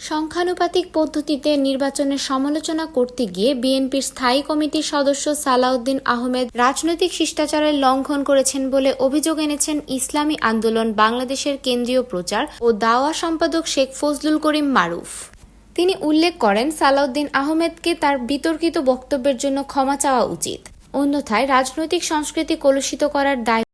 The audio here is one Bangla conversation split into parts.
সংখ্যানুপাতিক পদ্ধতিতে নির্বাচনের সমালোচনা করতে গিয়ে বিএনপির স্থায়ী কমিটির সদস্য সালাউদ্দিন আহমেদ রাজনৈতিক শিষ্টাচারের লঙ্ঘন করেছেন বলে অভিযোগ এনেছেন ইসলামী আন্দোলন বাংলাদেশের কেন্দ্রীয় প্রচার ও দাওয়া সম্পাদক শেখ ফজলুল করিম মারুফ। তিনি উল্লেখ করেন, সালাউদ্দিন আহমেদকে তার বিতর্কিত বক্তব্যের জন্য ক্ষমা চাওয়া উচিত। অন্যথায় রাজনৈতিক সংস্কৃতি কলুষিত করার দায়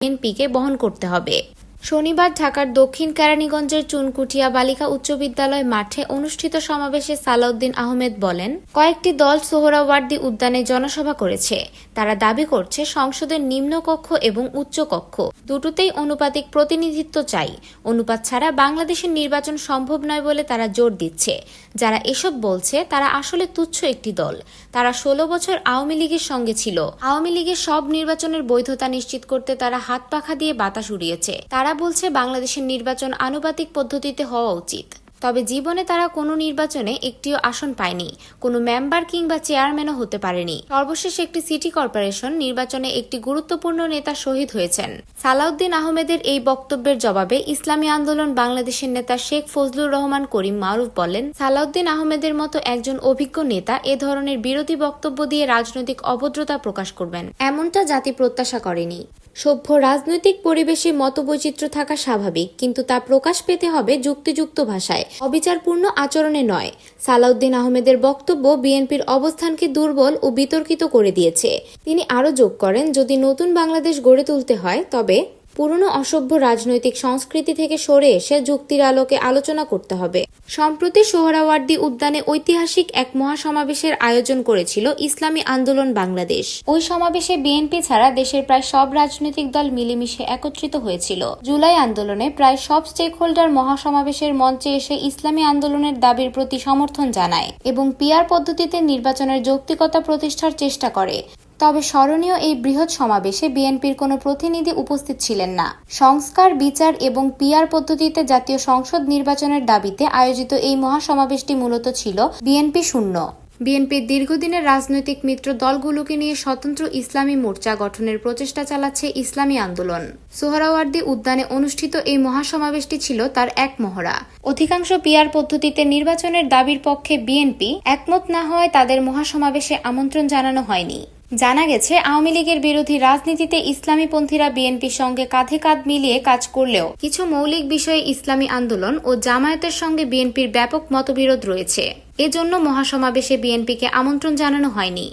বিএনপিকে বহন করতে হবে। শনিবার ঢাকার দক্ষিণ কেরানীগঞ্জের চুনকুটিয়া বালিকা উচ্চ বিদ্যালয় মাঠে অনুষ্ঠিত সমাবেশে সালাউদ্দিন আহমেদ বলেন, কয়েকটি দল সোহরাওয়ার্দী উদ্যানে জনসভা করেছে। তারা দাবি করছে, সংসদের নিম্নকক্ষ এবং উচ্চকক্ষ দুটোতেই অনুপাতিক প্রতিনিধিত্ব চাই। অনুপাত ছাড়া বাংলাদেশের নির্বাচন সম্ভব নয় বলে তারা জোর দিচ্ছে। যারা এসব বলছে, তারা আসলে তুচ্ছ একটি দল। তারা ষোলো বছর আওয়ামী লীগের সঙ্গে ছিল। আওয়ামী লীগের সব নির্বাচনের বৈধতা নিশ্চিত করতে তারা হাত পাখা দিয়ে বাতাস উড়িয়েছে। তারা বলছে, বাংলাদেশের নির্বাচন আনুপাতিক পদ্ধতিতে হওয়া উচিত। তবে জীবনে তারা কোনো নির্বাচনে একটিও আসন পায়নি, কোনো মেম্বার কিংবা চেয়ারম্যানও হতে পারেনি। সর্বশেষ একটি সিটি কর্পোরেশন নির্বাচনে একটি গুরুত্বপূর্ণ নেতা শহীদ হয়েছেন। সালাউদ্দিন আহমেদের এই বক্তব্যের জবাবে ইসলামী আন্দোলন বাংলাদেশের নেতা শেখ ফজলুর রহমান করিম মারুফ বলেন, সালাউদ্দিন আহমেদের মতো একজন অভিজ্ঞ নেতা এ ধরনের বিরোধী বক্তব্য দিয়ে রাজনৈতিক অভদ্রতা প্রকাশ করবেন, এমনটা জাতি প্রত্যাশা করেনি। সভ্য রাজনৈতিক পরিবেশে মতবৈচিত্র্য থাকা স্বাভাবিক, কিন্তু তা প্রকাশ পেতে হবে যুক্তিযুক্ত ভাষায়। অবিচারপূর্ণ আচরণে নয়। সালাউদ্দিন আহমেদের বক্তব্য বিএনপির অবস্থানকে দুর্বল ও বিতর্কিত করে দিয়েছে। তিনি আরও যোগ করেন, যদি নতুন বাংলাদেশ গড়ে তুলতে হয়, তবে পুরনো অসভ্য রাজনৈতিক সংস্কৃতি থেকে সরে এসে যুক্তির আলোকে আলোচনা করতে হবে। সম্প্রতি সোহরাওয়ার্দী উদ্যানে ঐতিহাসিক এক মহাসমাবেশের আয়োজন করেছিল ইসলামী আন্দোলন বাংলাদেশ। ওই সমাবেশে বিএনপি ছাড়া দেশের প্রায় সব রাজনৈতিক দল মিলেমিশে একত্রিত হয়েছিল। জুলাই আন্দোলনে প্রায় সব স্টেক হোল্ডার মহাসমাবেশের মঞ্চে এসে ইসলামী আন্দোলনের দাবির প্রতি সমর্থন জানায় এবং পিআর পদ্ধতিতে নির্বাচনের যৌক্তিকতা প্রতিষ্ঠার চেষ্টা করে। তবে স্মরণীয় এই বৃহৎ সমাবেশে বিএনপির কোনো প্রতিনিধি উপস্থিত ছিলেন না। সংস্কার, বিচার এবং পিআর পদ্ধতিতে জাতীয় সংসদ নির্বাচনের দাবিতে আয়োজিত এই মহাসমাবেশটি মূলত ছিল বিএনপি শূন্য। বিএনপির দীর্ঘদিনের রাজনৈতিক মিত্র দলগুলোকে নিয়ে স্বতন্ত্র ইসলামী মোর্চা গঠনের প্রচেষ্টা চালাচ্ছে ইসলামী আন্দোলন। সোহরাওয়ার্দী উদ্যানে অনুষ্ঠিত এই মহাসমাবেশটি ছিল তার এক মহড়া। অধিকাংশ পিআর পদ্ধতিতে নির্বাচনের দাবির পক্ষে বিএনপি একমত না হওয়ায় তাদের মহাসমাবেশে আমন্ত্রণ জানানো হয়নি। জানা গেছে, আওয়ামী লীগের বিরোধী রাজনীতিতে ইসলামীপন্থীরা বিএনপির সঙ্গে কাঁধে কাঁধ মিলিয়ে কাজ করলেও কিছু মৌলিক বিষয়ে ইসলামী আন্দোলন ও জামায়াতের সঙ্গে বিএনপির ব্যাপক মতবিরোধ রয়েছে। এজন্য মহাসমাবেশে বিএনপিকে আমন্ত্রণ জানানো হয়নি।